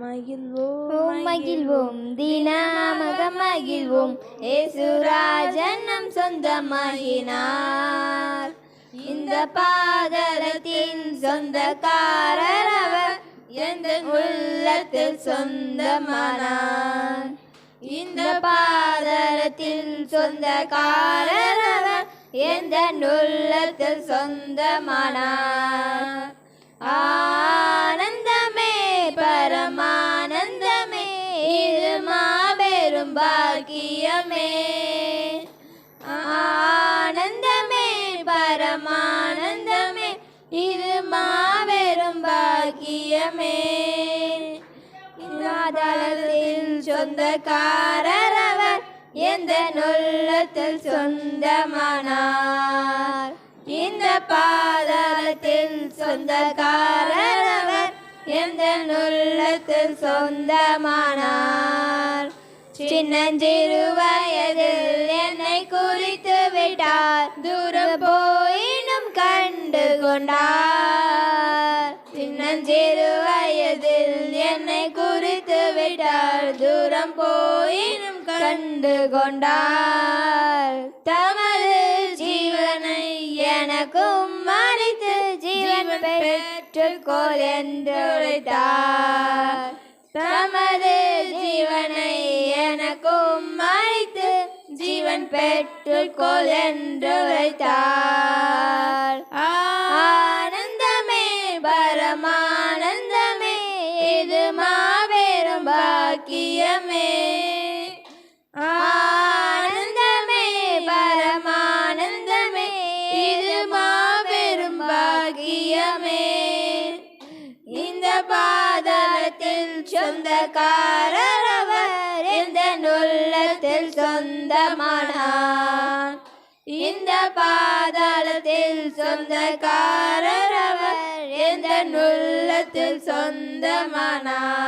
மகிழ்வோம் மகிழ்வோம். தினமாக மகிழ்வோம். ஏசுராஜன் நம் சொந்தமாகினார் இந்த பாதலத்தின் சொந்தக்காரர் அவர் எந்த உள்ளத்தில் சொந்தமானார். இந்த பாதலத்தில் சொந்தக்காரர் அவர் எந்த உள்ளத்தில் சொந்தமானார். பாக்கியமே ஆனந்தமே பரமானந்தமே இது மாபெரும் பாக்கியமே. மாதளத்தில் சொந்தக்காரரவர் எந்த நொல்லத்தில் சொந்தமானார். இந்த பாதளத்தில் சொந்தக்காரரவர் எந்த நொல்லத்தில் சொந்தமானார். சின்னஞ்சிறு வயதில் என்னை குறித்து விட்டார். தூரம் போயினும் கண்டு கொண்டார். சின்னஞ்சிறு வயதில் என்னை குறித்து விட்டார். தூரம் போயினும் கண்டு கொண்டார். தமது ஜீவனை எனக்கும் மறைத்து ஜீவன் பெற்றுக்கோள் என்று உரைத்தார். தமது பெற்றுக்கொள் என்று வைத்தார். ஆனந்தமே பரமானந்தமே இது மாபெரும் பாக்கியமே. ஆனந்தமே பரமானந்தமே இது மாபெரும் பாக்கியமே. இந்த பாதத்தில் சொந்தக்காரர் இந்த பாதாளத்தில் சொந்தக்காரர் அவர் இந்த நுள்ளத்தில் சொந்தமானார்?